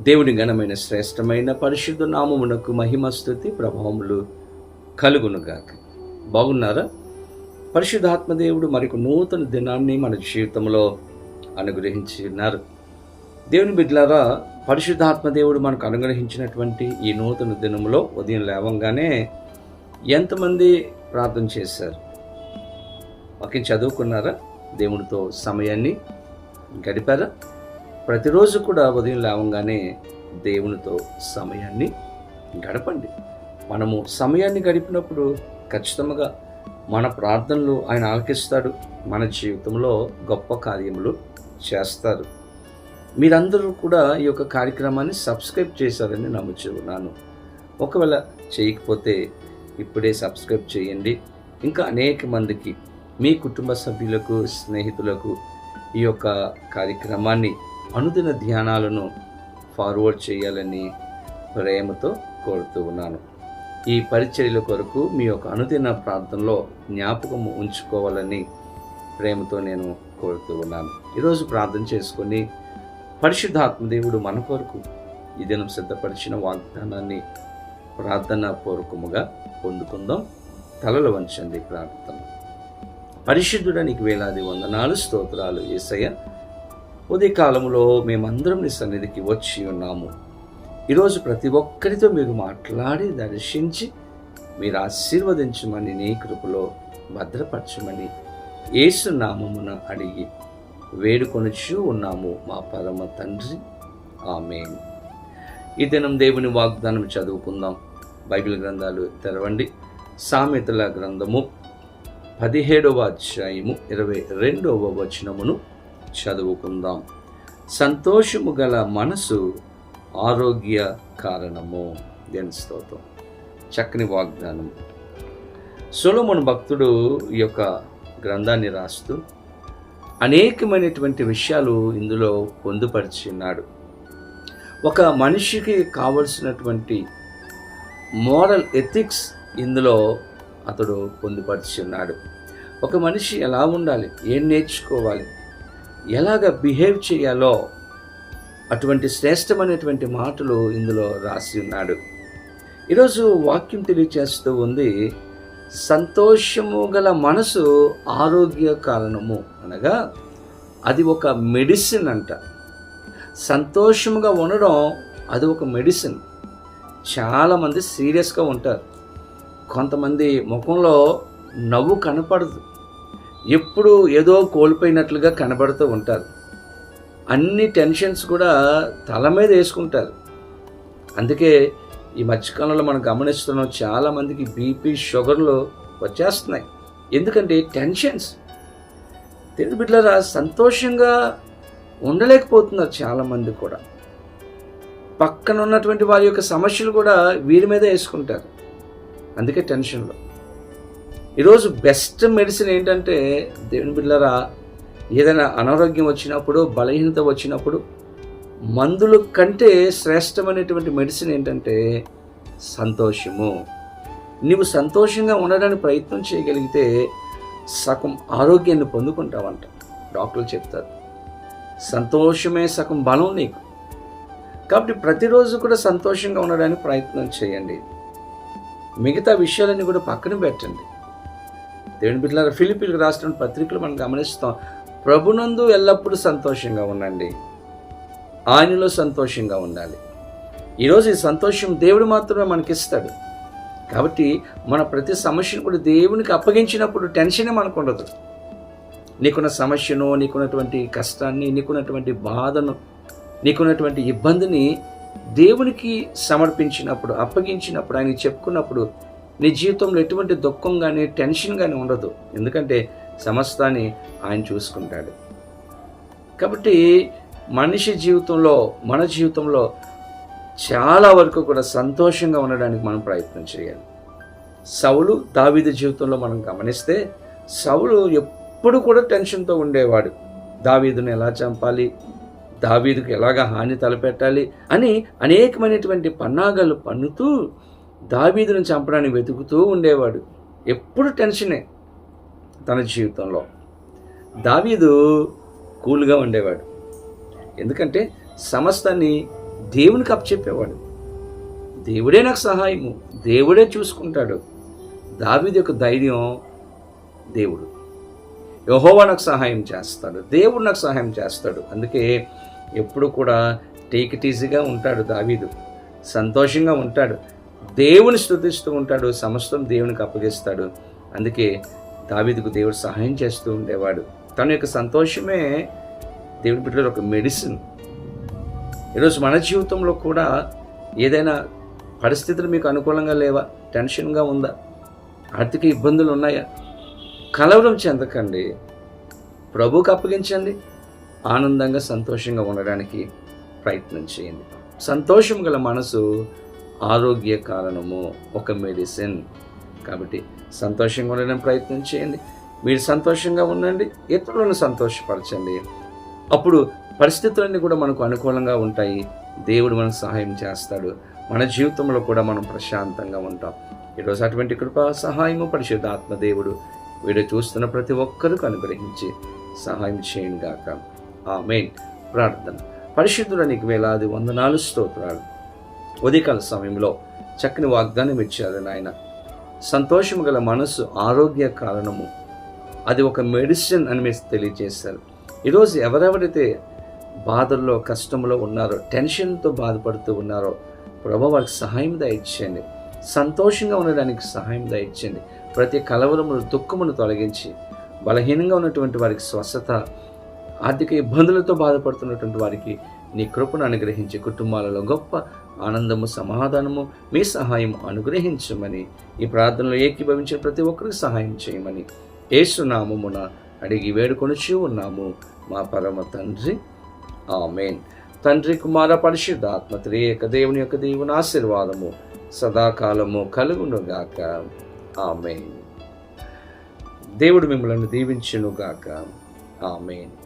దేవుని ఘనమైన శ్రేష్టమైన పరిశుద్ధ నామమునకు మహిమస్థుతి ప్రభావములు కలుగునుగాక. బాగున్నారా? పరిశుద్ధాత్మదేవుడు మరొక నూతన దినాన్ని మన జీవితంలో అనుగ్రహించి ఉన్నారు దేవుని బిడ్డలారా పరిశుద్ధాత్మ దేవుడు మనకు అనుగ్రహించినటువంటి ఈ నూతన దినములో ఉదయం లేవంగానే ఎంతమంది ప్రార్థన చేశారు? ఒకే చదువుకున్నారా? దేవునితో సమయాన్ని గడిపారా? ప్రతిరోజు కూడా ఉదయం లేవంగానే దేవునితో సమయాన్ని గడపండి. మనము సమయాన్ని గడిపినప్పుడు ఖచ్చితంగా మన ప్రార్థనలు ఆయన ఆలకిస్తాడు. మన జీవితంలో గొప్ప కార్యములు చేస్తారు. మీరందరూ కూడా ఈ యొక్క కార్యక్రమాన్ని సబ్స్క్రైబ్ చేశారని నమ్ముచున్నాను ఒకవేళ చేయకపోతే ఇప్పుడే సబ్స్క్రైబ్ చేయండి. ఇంకా అనేక మందికి మీ కుటుంబ సభ్యులకు స్నేహితులకు ఈ యొక్క కార్యక్రమాన్ని అనుదిన ధ్యానాలను ఫార్వర్డ్ చేయాలని ప్రేమతో కోరుతూ ఉన్నాను. ఈ పరిచర్యల కొరకు మీ యొక్క అనుదిన ప్రాంతంలో జ్ఞాపకము ఉంచుకోవాలని ప్రేమతో నేను కోరుతూ ఉన్నాను. ఈరోజు ప్రార్థన చేసుకొని పరిశుద్ధాత్మదేవుడు మన కొరకు ఈ దినం సిద్ధపరిచిన వాగ్దానాన్ని ప్రార్థన పూర్వకముగా పొందుకుందాం. తలలు వంచండి ప్రార్థన. పరిశుద్ధుడానికి వేలాది వందనాలు స్తోత్రాలు ఏసయ్య. ఉదయకాలంలో మేమందరం నీ సన్నిధికి వచ్చి ఉన్నాము. ఈరోజు ప్రతి ఒక్కరితో మీరు మాట్లాడి దర్శించి మీరు ఆశీర్వదించమని నీ కృపలో భద్రపరచమని ఏసునామమున అడిగి వేడుకొనుచు ఉన్నాము మా పరమ తండ్రి. ఆమె ఈ దినం దేవుని వాగ్దానం చదువుకుందాం. బైబిల్ గ్రంథాలు తెరవండి. సామెతల గ్రంథము పదిహేడవ అధ్యాయము ఇరవై రెండవ వచనమును చదువుకుందాం. సంతోషము గల మనసు ఆరోగ్య కారణము. దేని స్తోత్రం? చక్కని వాగ్దానం. సొలొమోను భక్తుడు ఈ యొక్క గ్రంథాన్ని రాస్తూ అనేకమైనటువంటి విషయాలు ఇందులో పొందుపరిచి ఉన్నాడు ఒక మనిషికి కావలసినటువంటి మోరల్ ఎథిక్స్ ఇందులో అతడు పొందుపరిచి ఉన్నాడు ఒక మనిషి ఎలా ఉండాలి? ఏం నేర్చుకోవాలి? ఎలాగ బిహేవ్ చేయాలో అటువంటి శ్రేష్టమైనటువంటి మాటలు ఇందులో రాసి ఉన్నాడు. ఈరోజు వాక్యం తెలియచేస్తూ ఉంది సంతోషము గల మనసు ఆరోగ్య కారణము అనగా అది ఒక మెడిసిన్ అంట. సంతోషముగా ఉండడం అది ఒక మెడిసిన్. చాలామంది సీరియస్గా ఉంటారు. కొంతమంది ముఖంలో నవ్వు కనపడదు. ఎప్పుడు ఏదో కోల్పోయినట్లుగా కనబడుతూ ఉంటారు. అన్ని టెన్షన్స్ కూడా తల మీద వేసుకుంటారు. అందుకే ఈ మధ్యకాలంలో మనం గమనిస్తున్నాం చాలామందికి బీపీ షుగర్లు వచ్చేస్తున్నాయి. ఎందుకంటే టెన్షన్స్. తెలుగు బిడ్డలారా సంతోషంగా ఉండలేకపోతున్నారు చాలామంది కూడా. పక్కన ఉన్నటువంటి వారి యొక్క సమస్యలు కూడా వీరి మీద వేసుకుంటారు. అందుకే టెన్షన్లో. ఈరోజు బెస్ట్ మెడిసిన్ ఏంటంటే దేవుని బిడ్డలారా ఏదైనా అనారోగ్యం వచ్చినప్పుడు బలహీనత వచ్చినప్పుడు మందుల కంటే శ్రేష్టమైనటువంటి మెడిసిన్ ఏంటంటే సంతోషము. నీవు సంతోషంగా ఉండడానికి ప్రయత్నం చేయగలిగితే సగం ఆరోగ్యాన్ని పొందుకుంటావంట. డాక్టర్లు చెప్తారు. సంతోషమే సగం బలం నీకు. కాబట్టి ప్రతిరోజు కూడా సంతోషంగా ఉండడానికి ప్రయత్నం చేయండి. మిగతా విషయాలన్నీ కూడా పక్కన పెట్టండి. దేవుని బిడ్డల ఫిలిపిలకు రాసిన పత్రికలు మనం గమనిస్తాం. ప్రభునందు ఎల్లప్పుడూ సంతోషంగా ఉండండి. ఆయనలో సంతోషంగా ఉండాలి. ఈరోజు ఈ సంతోషం దేవుడు మాత్రమే మనకిస్తాడు. కాబట్టి మన ప్రతి సమస్యను కూడా దేవునికి అప్పగించినప్పుడు టెన్షనే మనకు ఉండదు నీకున్న సమస్యను నీకున్నటువంటి కష్టాన్ని నీకున్నటువంటి బాధను నీకున్నటువంటి ఇబ్బందిని దేవునికి సమర్పించినప్పుడు అప్పగించినప్పుడు ఆయనకి చెప్పుకున్నప్పుడు నీ జీవితంలో ఎటువంటి దుఃఖం కానీ టెన్షన్ కానీ ఉండదు. ఎందుకంటే సమస్తాన్ని ఆయన చూసుకుంటాడు. కాబట్టి మనిషి జీవితంలో మన జీవితంలో చాలా వరకు కూడా సంతోషంగా ఉండడానికి మనం ప్రయత్నం చేయాలి. సౌలు దావిద జీవితంలో మనం గమనిస్తే సౌలు ఎప్పుడు కూడా టెన్షన్తో ఉండేవాడు. దావీదును ఎలా చంపాలి? దావీదుకు ఎలాగ హాని తలపెట్టాలి? అని అనేకమైనటువంటి పన్నాగాలు పన్నుతూ దావీదును చంపడానికి వెతుకుతూ ఉండేవాడు. ఎప్పుడు టెన్షనే తన జీవితంలో. దావీదు కూల్గా ఉండేవాడు. ఎందుకంటే సమస్తాన్ని దేవునికి అప్పచెప్పేవాడు. దేవుడే నాకు సహాయము. దేవుడే చూసుకుంటాడు. దావీది యొక్క ధైర్యం దేవుడు. యహోవా నాకు సహాయం చేస్తాడు. దేవుడు నాకు సహాయం చేస్తాడు. అందుకే ఎప్పుడు కూడా టేక్ ఇట్ ఈజీగా ఉంటాడు దావీదు. సంతోషంగా ఉంటాడు. దేవుని స్థుతిస్తూ ఉంటాడు సమస్తం దేవునికి అప్పగిస్తాడు. అందుకే దావీదుకు దేవుడు సహాయం చేస్తూ ఉండేవాడు. తన యొక్క సంతోషమే దేవుడి బిడ్డలు ఒక మెడిసిన్. ఈరోజు మన జీవితంలో కూడా ఏదైనా పరిస్థితులు మీకు అనుకూలంగా లేవా? టెన్షన్గా ఉందా? ఆర్థిక ఇబ్బందులు ఉన్నాయా? కలవరం చెందకండి. ప్రభువుకి అప్పగించండి. ఆనందంగా సంతోషంగా ఉండడానికి ప్రయత్నం చేయండి. సంతోషం గల మనసు ఆరోగ్య కారణము ఒక మెడిసిన్ కాబట్టి సంతోషంగా ఉండడానికి ప్రయత్నం చేయండి. మీరు సంతోషంగా ఉండండి ఇతరులను సంతోషపరచండి. అప్పుడు పరిస్థితులన్నీ కూడా మనకు అనుకూలంగా ఉంటాయి. దేవుడు మనకు సహాయం చేస్తాడు. మన జీవితంలో కూడా మనం ప్రశాంతంగా ఉంటాం. ఈరోజు అటువంటి కృప సహాయము పరిశుద్ధాత్మ దేవుడు వీడియో చూస్తున్న ప్రతి ఒక్కరికి అనుగ్రహించి సహాయం చేయండి గాక. ఆ మెయిన్ ప్రార్థన. పరిశుద్ధుల నీకు వేలాది వందనాలు స్తోత్రాలు. ఉదయకాల సమయంలో చక్కని వాగ్దానం ఇచ్చారు నాయన. సంతోషము గల మనసు ఆరోగ్య కారణము. అది ఒక మెడిసిన్ అని మీరు తెలియజేశారు. ఈరోజు ఎవరెవరైతే బాధల్లో కష్టంలో ఉన్నారో టెన్షన్తో బాధపడుతూ ఉన్నారో ప్రభు వారికి సహాయం దయచేయండి. సంతోషంగా ఉండడానికి సహాయం దయచేయండి. ప్రతి కలవరమును దుఃఖమును తొలగించి బలహీనంగా ఉన్నటువంటి వారికి స్వస్థత ఆర్థిక ఇబ్బందులతో బాధపడుతున్నటువంటి వారికి నీ కృపను అనుగ్రహించి కుటుంబాలలో గొప్ప ఆనందము సమాధానము మీ సహాయం అనుగ్రహించమని ఈ ప్రార్థనలో ఏకీభవించిన ప్రతి ఒక్కరికి సహాయం చేయమని ఏసునామమున అడిగి వేడుకొనిచి ఉన్నాము. మా పరమ తండ్రి ఆమెన్. తండ్రి కుమార పరిశుద్ధాత్మ త్రియేక దేవుని యొక్క దేవుని ఆశీర్వాదము సదాకాలము కలుగునుగాక. ఆమెన్. దేవుడు మిమ్మల్ని దీవించునుగాక. ఆమెన్.